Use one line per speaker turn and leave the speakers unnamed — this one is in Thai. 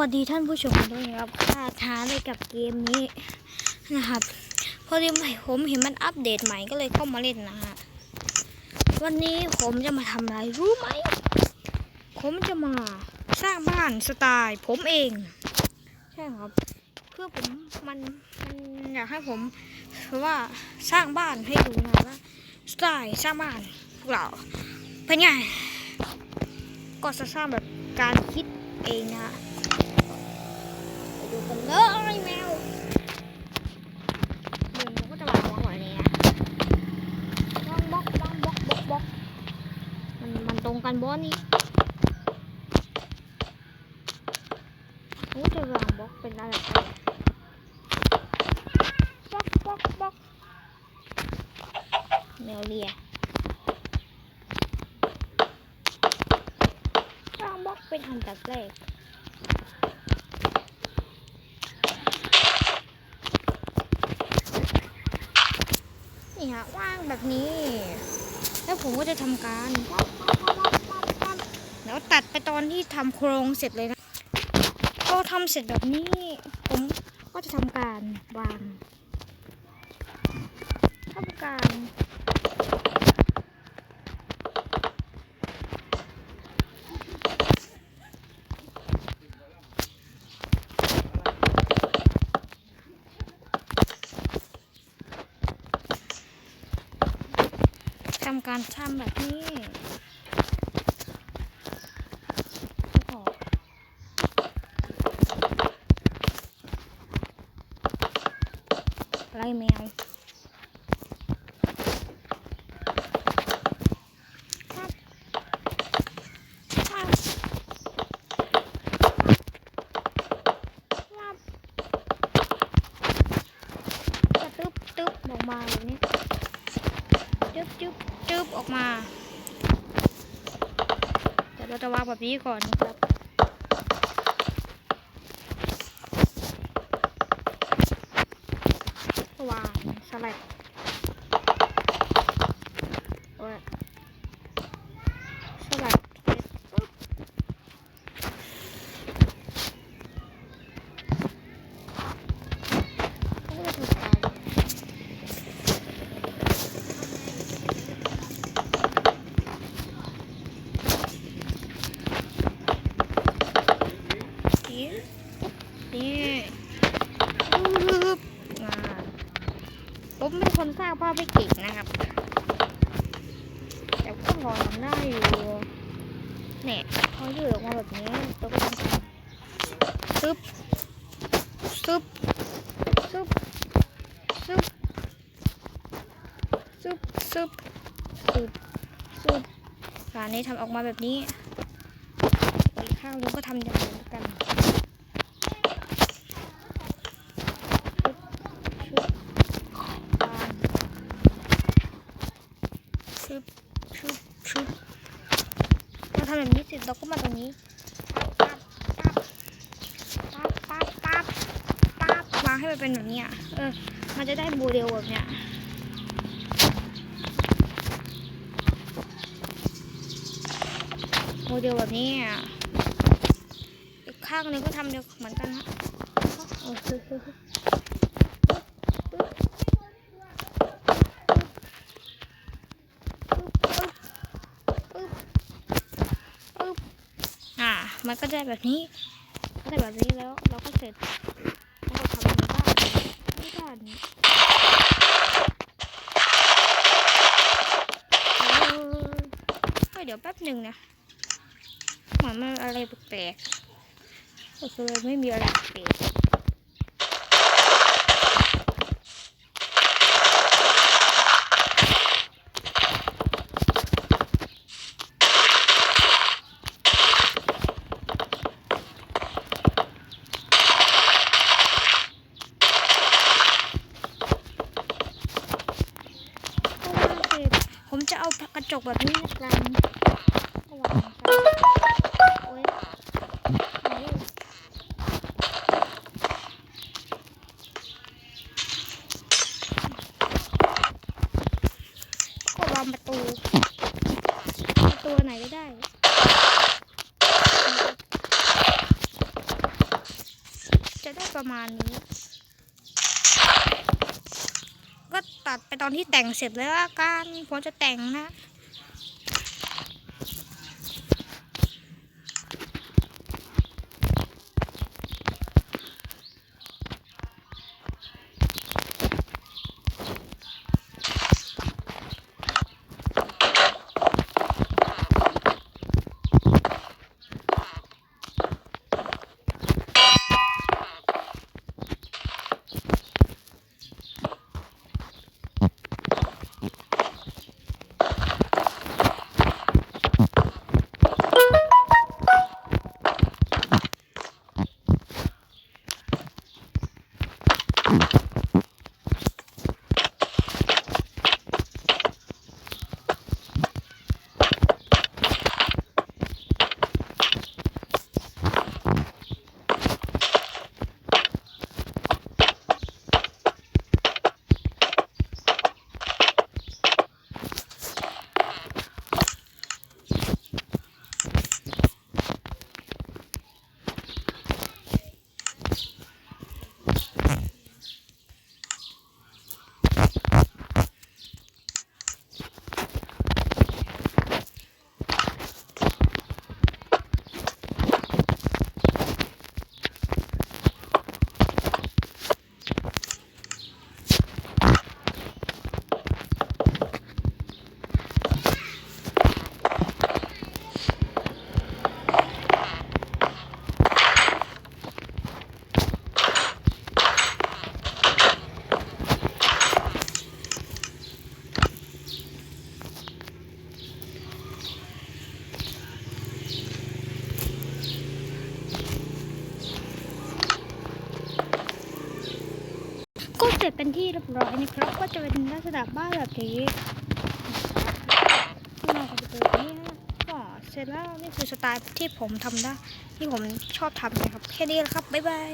วัสดีท่านผู้ชมด้วยนะครับค่าท้าเลยกับเกมนี้นะครับ พอดีผมเห็นมันอัปเดตใหม่ก็เลยเข้ามาเล่นนะฮะ วันนี้ผมจะมาทำอะไรรู้ไหม ผมจะมาสร้างบ้านสไตล์ผมเอง ใช่ครับ เพื่อผมมันมันอยากให้ผมว่าสร้างบ้านให้ดูนะว่าสไตล์สร้างบ้านพวกเราเป็นไง ก็จะสร้างแบบการคิดเองนะฮะ กันเลยแมวหนึ่งมันก็จะวางวางไว้เนี่ยวางบล็อกวางบล็อกบล็อกบล็อกมันมันตรงกันบอนี่มันก็จะวางบล็อกเป็นอะไรไปบล็อกบล็อกบล็อกแมวเลียวางบล็อกเป็นอันดับแรก ฮะว่างแบบนี้ แล้วผมก็จะทำการแล้วตัดไปตอนที่ทำโครงเสร็จเลยนะพอทำเสร็จแบบนี้ ผมก็จะทำการวางทำการ ทำการทำแบบนี้ไล่แมวครับจับจับจะตึ๊บตึ๊บออกมาแบบนี้จึ๊บจึ๊บ จึ๊บออกมาเดี๋ยวเราจะวางแบบนี้ก่อนนะครับวางสลัดโอ้ยสลัดเสร็จปุ๊บก็จะทำการ นี่นี่ปึ๊บมาผมเป็นคนสร้างภาพไม่เก่งนะครับ แต่ก็พอทำได้อยู่เนี่ยพอยืดออกมาแบบนี้ตัวก็ทำการซึบซึบซึบซึบซึบซึบซึบซึบการนี้ทำออกมาแบบนี้อีกข้างนึงก็ทำอย่างนี้กัน ชึบชึบชึบเราทำ แบบนี้เสร็จเราก็มาตรงนี้ปั๊บปั๊บปั๊บปั๊บวางให้มันเป็นแบบนี้อะเออ มันจะได้โมเดลแบบเนี้ยโมเดลแบบนี้อะอีกข้างหนึงก็ทำเดียวเหมือนกันนะเออคือคือคือปึ๊บปึ๊บอ่า มันก็ได้แบบนี้ก็ได้แบบนี้แล้ว เราก็เสร็จเราทำในบ้านในบ้านเดี๋ยวแป๊บหนึ่งนะเหมือนมันอะไรแปลกๆก็คือไม่มีอะไรแปลกว่าเสร็จผม จะเอากระจกแบบนี้ละกันก็วางโอ๊ยไหนก็วางประตู ประตูไหนก็ได้จะได้ประมาณนี้ ก็ ตัดไปตอนที่แต่งเสร็จแล้วกันผมจะแต่งนะ ร็จเป็นที่เรียบร้อยนะครับก็จะเป็นลักษณะบ้านแบบนี้ข้างนอกก็จะเป็นแบบนี้ฮะก็เสร็จแล้วนี่คือสไตล์ที่ผมทำได้ที่ผมชอบทำนะครับ แค่นี้แหละครับ บ๊ายบาย